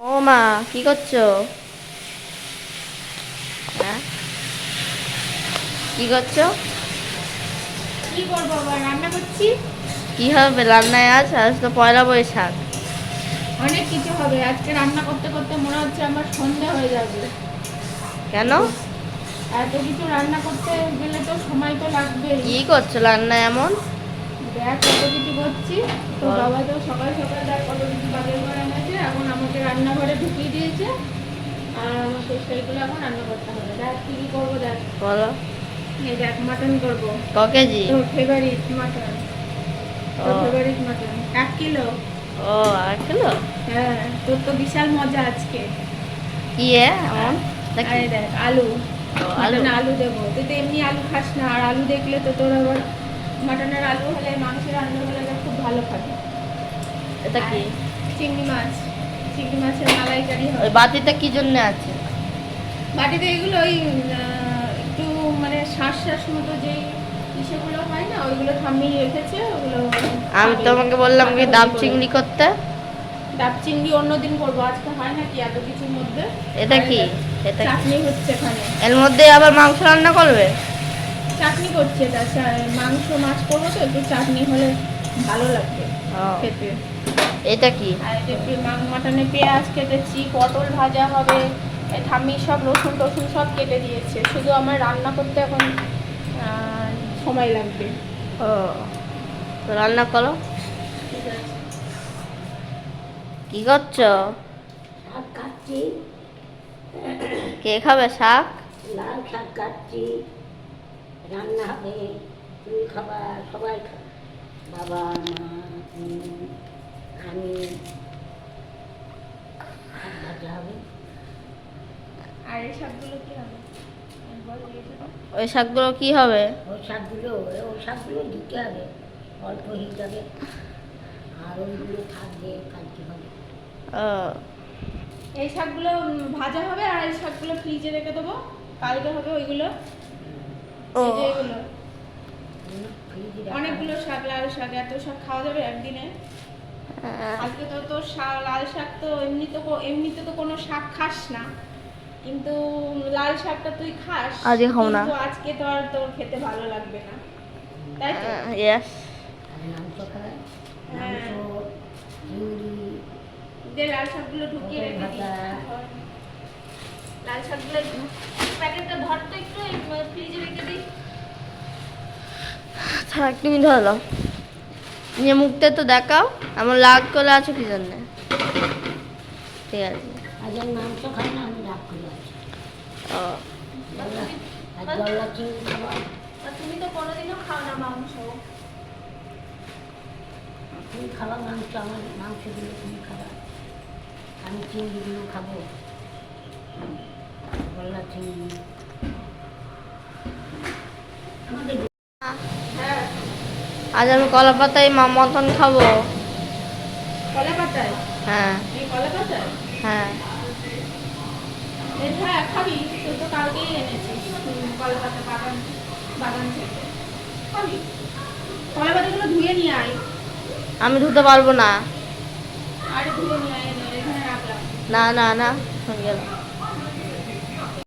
ও মা কি করছ? হ্যাঁ? কি করছ? কি করব আবার? রান্না করছি? কি হবে? রান্নায় আজ? আজ তো পয়লা বৈশাখ। অনেক কিছু হবে। আজকে রান্না করতে করতে মনে হচ্ছে আমার সন্ধ্যা হয়ে যাবে। কেন? এত কিছু রান্না করতে গেলে তো সময় তো লাগবে কি করছ রান্নায় এমন? দেখ কত কিছু করছি। তো বাবা তো সকাল সকাল দেখ কত কিছু বাজার করে এনেছে এখন আমাকে রান্নাঘরে ঢুকিয়ে দিয়েছে আর আমাকে সেইগুলো এখন রান্না করতে হবে। দেখ কি কি করব দেখ। বলো। এই দেখ মাটন করব। ক কেজি? তোর ফেভারিট মাটন তোর ফেভারিট মাটন এক কিলো। ও আর কিলো? হ্যাঁ তোর তো বিশাল মজা আজকে। আরে দেখ আলু। আলু। দেবো। তুই তো এমনি আলু খাস না। আর আলু দেখলে তো তোর আবার মাটনের আলু হলে মাংসের আলু হলে খুব ভালো খাবে। এটা কি? চিংড়ি মাছ। চিংড়ি মাছের মালাইকারি ওই হবে বাতিটা কি জন্য আছে? বাটিতে এগুলো ওই একটু মানে শ্বাস শ্বাস মতো যেই ইসেগুলো হয় না ওইগুলো ঠাম্মি রেখেছে ওগুলো আমি। তোমাকে বললাম কি ডাব চিংড়ি করতে? ডাব চিংড়ি অন্যদিন করব আজকে হয় নাকি এত কিছুর মধ্যে। এটা কি? এটা চাটনি হচ্ছে এখানে। এর মধ্যে আবার মাংস রান্না করবে? চাটনি করছে এটা মাংস মাছ করব তো একটু চাটনি হলে ভালো লাগবে খেতে। এটা কি? আর যে মাং- মাটনে পেঁয়াজ কেটেছি পটল ভাজা হবে ঠাম্মি সব রসুন টসুন সব কেটে দিয়েছে। শুধু আমার রান্না করতে এখন সময় লাগবে। ও তো রান্না করো। কি করছ? শাক কাটছি। কে খাবে শাক? লাল শাক কাটছি। রান্না হবে। তুমি খাবা সবাই খাবে। বাবা মা আমি ভাজা হবে আর এই সবগুলো কি হবে? বল দিয়েছে তো? ওই শাকগুলো কি হবে? ওই শাকগুলো ওই শাকগুলো দিতে হবে। অল্প যাবে আর ওইগুলো থাকবে কালকে হবে। ও। এই শাকগুলো ভাজা হবে আর এই শাকগুলো ফ্রিজে রেখে দেবো। কালকে হবে ওইগুলো। ও। এই যে এগুলো। ফ্রিজে রাখা। অনেকগুলো শাক লাল শাক এত শাক খাওয়া যাবে একদিনে। আজকে তো তোর লাল শাক তো এমনি তো এমনিতে তো কোনো শাক খাস না। কিন্তু লাল শাকটা তুই খাস আজকে খাব না। আজকে তো আর তোর খেতে ভালো লাগবে না। তাই তো? ইয়েস হ্যাঁ। লাল শাকগুলো ঢুকিয়ে রেখে লাল শাকগুলো প্যাকেটটা ধর তো একটু ফ্রিজে রেখে দিই। থাক তুমি ধরো। নিয়ে মুখটা তো দেখাও এমন লাগ করে আছো কি জন্য? ঠিক আছে। মাংস তুমি মাংস। আমার আমি চিংড়িগুলো খাব। জল্লা চিংড়ি। আজ আমি কলা পাতায় মা মতন খাব। কলা পাতায় হ্যাঁ। কলা পাতায় হ্যাঁ। হ্যাঁ খাবি তুই তো কালকেই এনেছিস কলা পাতা বাগান বাগান থেকে। খাবি? কলা পাতাগুলো ধুয়ে নিয়ে আয়। আমি ধুতে পারব না। আরে ধুয়ে নিয়ে আয় এখানে রাখলাম। না না না